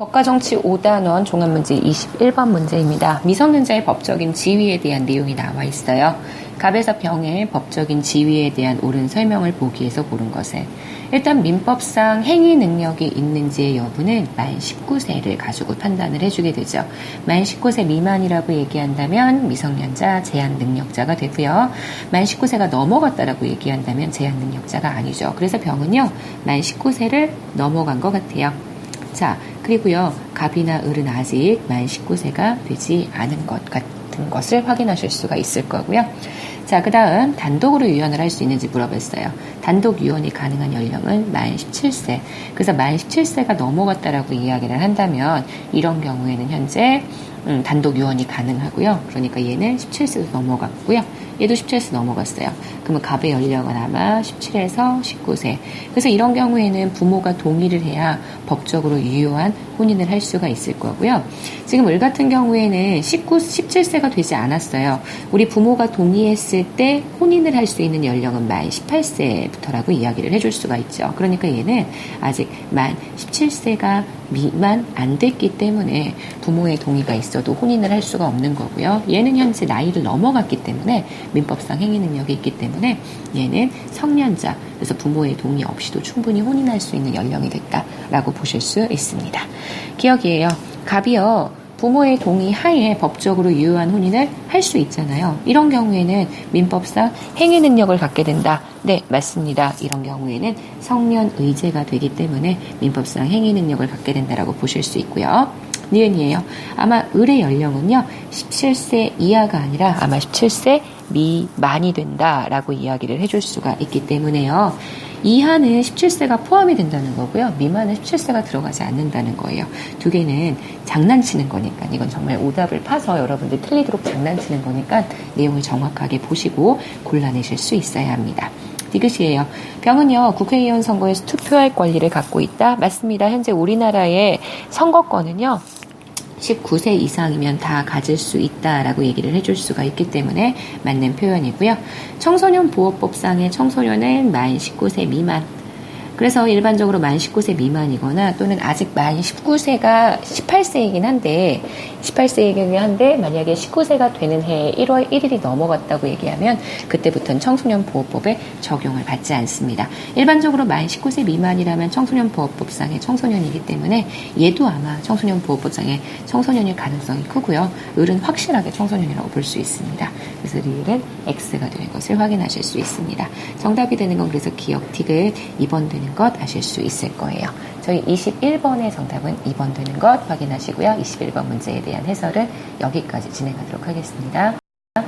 법과정치 5단원 종합문제 21번 문제입니다. 미성년자의 법적인 지위에 대한 내용이 나와 있어요. 갑에서 병의 법적인 지위에 대한 옳은 설명을 보기 위해서 고른 것은 일단 민법상 행위 능력이 있는지의 여부는 만 19세를 가지고 판단을 해주게 되죠. 만 19세 미만이라고 얘기한다면 미성년자 제한 능력자가 되고요. 만 19세가 넘어갔다라고 얘기한다면 제한 능력자가 아니죠. 그래서 병은요, 만 19세를 넘어간 것 같아요. 자, 그리고요, 갑이나 을은 아직 만 19세가 되지 않은 것 같은 것을 확인하실 수가 있을 거고요. 자, 그 다음 단독으로 유언을 할 수 있는지 물어봤어요. 단독 유언이 가능한 연령은 만 17세. 그래서 만 17세가 넘어갔다라고 이야기를 한다면 이런 경우에는 현재 음, 단독 유언이 가능하고요. 그러니까 얘는 17세도 넘어갔고요. 얘도 17세 넘어갔어요. 그러면 갑의 연령은 아마 17에서 19세. 그래서 이런 경우에는 부모가 동의를 해야 법적으로 유효한 혼인을 할 수가 있을 거고요. 지금 을 같은 경우에는 19, 17세가 되지 않았어요. 우리 부모가 동의했을 때 혼인을 할 수 있는 연령은 만 18세부터라고 이야기를 해줄 수가 있죠. 그러니까 얘는 아직 만 17세가 미만 안 됐기 때문에 부모의 동의가 있어도 혼인을 할 수가 없는 거고요. 얘는 현재 나이를 넘어갔기 때문에 민법상 행위 능력이 있기 때문에 얘는 성년자, 그래서 부모의 동의 없이도 충분히 혼인할 수 있는 연령이 됐다라고 보실 수 있습니다. 기억이에요. 갑이요. 부모의 동의 하에 법적으로 유효한 혼인을 할 수 있잖아요. 이런 경우에는 민법상 행위 능력을 갖게 된다. 네, 맞습니다. 이런 경우에는 성년 의제가 되기 때문에 민법상 행위 능력을 갖게 된다라고 보실 수 있고요. 니은이에요. 아마 을의 연령은요, 17세 이하가 아니라 아마 17세 미만이 된다라고 이야기를 해줄 수가 있기 때문에요. 이하는 17세가 포함이 된다는 거고요. 미만은 17세가 들어가지 않는다는 거예요. 두 개는 장난치는 거니까 이건 정말 오답을 파서 여러분들 틀리도록 장난치는 거니까 내용을 정확하게 보시고 골라내실 수 있어야 합니다. 디귿이에요. 병은요, 국회의원 선거에서 투표할 권리를 갖고 있다? 맞습니다. 현재 우리나라의 선거권은요, 19세 이상이면 다 가질 수 있다라고 얘기를 해줄 수가 있기 때문에 맞는 표현이고요. 청소년 보호법상의 청소년은 만 19세 미만. 그래서 일반적으로 만 19세 미만이거나 또는 아직 만 19세가 18세이긴 한데 18세이긴 한데 만약에 19세가 되는 해 1월 1일이 넘어갔다고 얘기하면 그때부터는 청소년 보호법에 적용을 받지 않습니다. 일반적으로 만 19세 미만이라면 청소년 보호법상의 청소년이기 때문에 얘도 아마 청소년 보호법상의 청소년일 가능성이 크고요. 을은 확실하게 청소년이라고 볼 수 있습니다. 그래서 리을은 X가 되는 것을 확인하실 수 있습니다. 정답이 되는 건 그래서 기억 틱을 2번 되는 것 아실 수 있을 거예요. 저희 21번의 정답은 2번 되는 것 확인하시고요. 21번 문제에 대한 해설은 여기까지 진행하도록 하겠습니다.